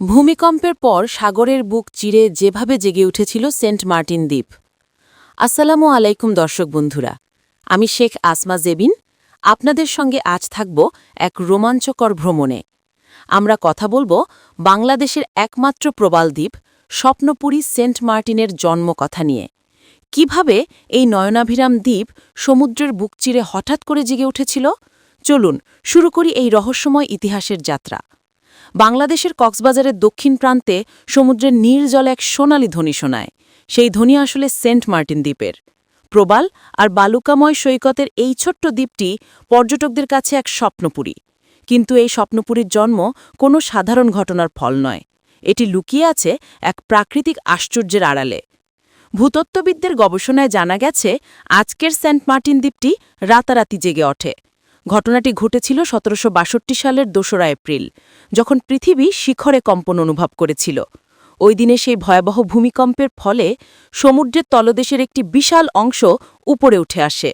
ভূমিকম্পের পর সাগরের বুক চিরে যেভাবে জেগে উঠেছিল সেন্ট মার্টিন দ্বীপ। আসসালামু আলাইকুম, দর্শক বন্ধুরা। আমি শেখ আসমা জেবিন। আপনাদের সঙ্গে আজ থাকব এক রোমাঞ্চকর ভ্রমণে। আমরা কথা বলব বাংলাদেশের একমাত্র প্রবাল দ্বীপ, স্বপ্নপুরী সেন্ট মার্টিনের জন্মকথা নিয়ে। কীভাবে এই নয়নাভিরাম দ্বীপ সমুদ্রের বুক চিরে হঠাৎ করে জেগে উঠেছিল? চলুন শুরু করি এই রহস্যময় ইতিহাসের যাত্রা। বাংলাদেশের কক্সবাজারের দক্ষিণ প্রান্তে সমুদ্রের নীল জলে এক সোনালি ধ্বনি শোনায়। সেই ধ্বনি আসলে সেন্ট মার্টিন দ্বীপের। প্রবাল আর বালুকাময় সৈকতের এই ছোট্ট দ্বীপটি পর্যটকদের কাছে এক স্বপ্নপুরী। কিন্তু এই স্বপ্নপুরীর জন্ম কোনো সাধারণ ঘটনার ফল নয়। এটি লুকিয়ে আছে এক প্রাকৃতিক আশ্চর্যের আড়ালে। ভূতত্ত্ববিদদের গবেষণায় জানা গেছে, আজকের সেন্ট মার্টিন দ্বীপটি রাতারাতি জেগে ওঠে। ঘটনাটি ঘটেছিল সতেরোশো বাষট্টি সালের দোসরা এপ্রিল, যখন পৃথিবী শিখরে কম্পন অনুভব করেছিল। ওই দিনে সেই ভয়াবহ ভূমিকম্পের ফলে সমুদ্রের তলদেশের একটি বিশাল অংশ উপরে উঠে আসে।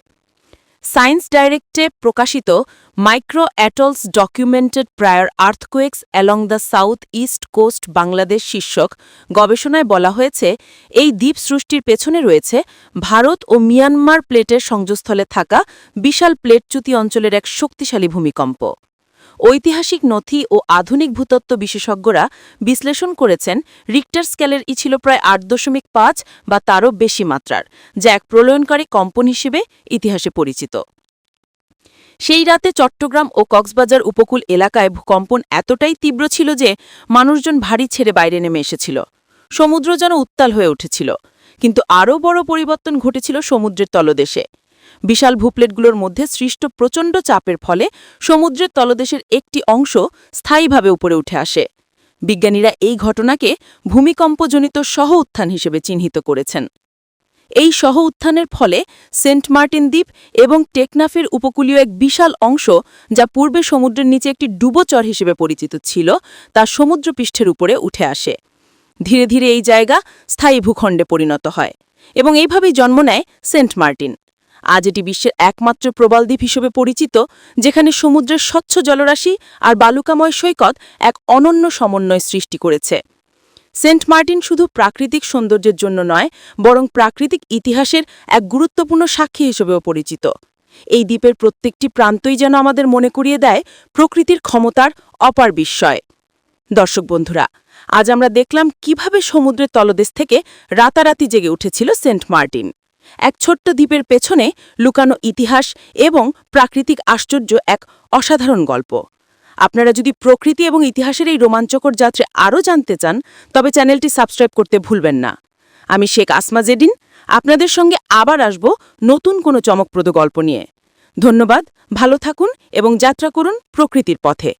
সায়েন্স ডাইরেক্টে প্রকাশিত micro atolls documented prior earthquakes along the south east coast Bangladesh শীর্ষক গবেষণায় বলা হয়েছে, এই দ্বীপ সৃষ্টির পেছনে রয়েছে ভারত ও মিয়ানমার প্লেটের সংযোগস্থলে থাকা বিশাল প্লেটচ্যুতি অঞ্চলের এক শক্তিশালী ভূমিকম্প। ঐতিহাসিক নথি ও আধুনিক ভূতত্ত্ব বিশেষজ্ঞরা বিশ্লেষণ করেছেন রিক্টার স্কেলের ই ছিল প্রায় আট দশমিক পাঁচ বা তারও বেশি মাত্রার, যা এক প্রলয়নকারী কম্পন হিসেবে ইতিহাসে পরিচিত। সেই রাতে চট্টগ্রাম ও কক্সবাজার উপকূল এলাকায় ভূকম্পন এতটাই তীব্র ছিল যে মানুষজন ভারী ছেড়ে বাইরে নেমে এসেছিল। সমুদ্র যেন উত্তাল হয়ে উঠেছিল। কিন্তু আরও বড় পরিবর্তন ঘটেছিল সমুদ্রের তলদেশে। বিশাল ভূপ্লেটগুলোর মধ্যে সৃষ্ট প্রচণ্ড চাপের ফলে সমুদ্রের তলদেশের একটি অংশ স্থায়ীভাবে উপরে উঠে আসে। বিজ্ঞানীরা এই ঘটনাকে ভূমিকম্পজনিত সহ উত্থান হিসেবে চিহ্নিত করেছেন। এই সহ উত্থানের ফলে সেন্ট মার্টিন দ্বীপ এবং টেকনাফের উপকূলীয় এক বিশাল অংশ, যা পূর্বে সমুদ্রের নিচে একটি ডুবোচর হিসেবে পরিচিত ছিল, তা সমুদ্রপৃষ্ঠের উপরে উঠে আসে। ধীরে ধীরে এই জায়গা স্থায়ী ভূখণ্ডে পরিণত হয় এবং এইভাবেই জন্ম নেয় সেন্ট মার্টিন। আজ এটি বিশ্বের একমাত্র প্রবালদ্বীপ হিসেবে পরিচিত, যেখানে সমুদ্রের স্বচ্ছ জলরাশি আর বালুকাময় সৈকত এক অনন্য সমন্বয় সৃষ্টি করেছে। সেন্ট মার্টিন শুধু প্রাকৃতিক সৌন্দর্যের জন্য নয়, বরং প্রাকৃতিক ইতিহাসের এক গুরুত্বপূর্ণ সাক্ষী হিসেবেও পরিচিত। এই দ্বীপের প্রত্যেকটি প্রান্তই যেন আমাদের মনে করিয়ে দেয় প্রকৃতির ক্ষমতার অপার বিস্ময়। দর্শক বন্ধুরা, আজ আমরা দেখলাম কীভাবে সমুদ্রের তলদেশ থেকে রাতারাতি জেগে উঠেছিল সেন্ট মার্টিন। এক ছোট্ট দ্বীপের পেছনে লুকানো ইতিহাস এবং প্রাকৃতিক আশ্চর্য এক অসাধারণ গল্প। আপনারা যদি প্রকৃতি এবং ইতিহাসের এই রোমাঞ্চকর যাত্রা আরও জানতে চান, তবে চ্যানেলটি সাবস্ক্রাইব করতে ভুলবেন না। আমি শেখ আসমা জেডিন, আপনাদের সঙ্গে আবার আসব নতুন কোনো চমকপ্রদ গল্প নিয়ে। ধন্যবাদ, ভালো থাকুন এবং যাত্রা করুন প্রকৃতির পথে।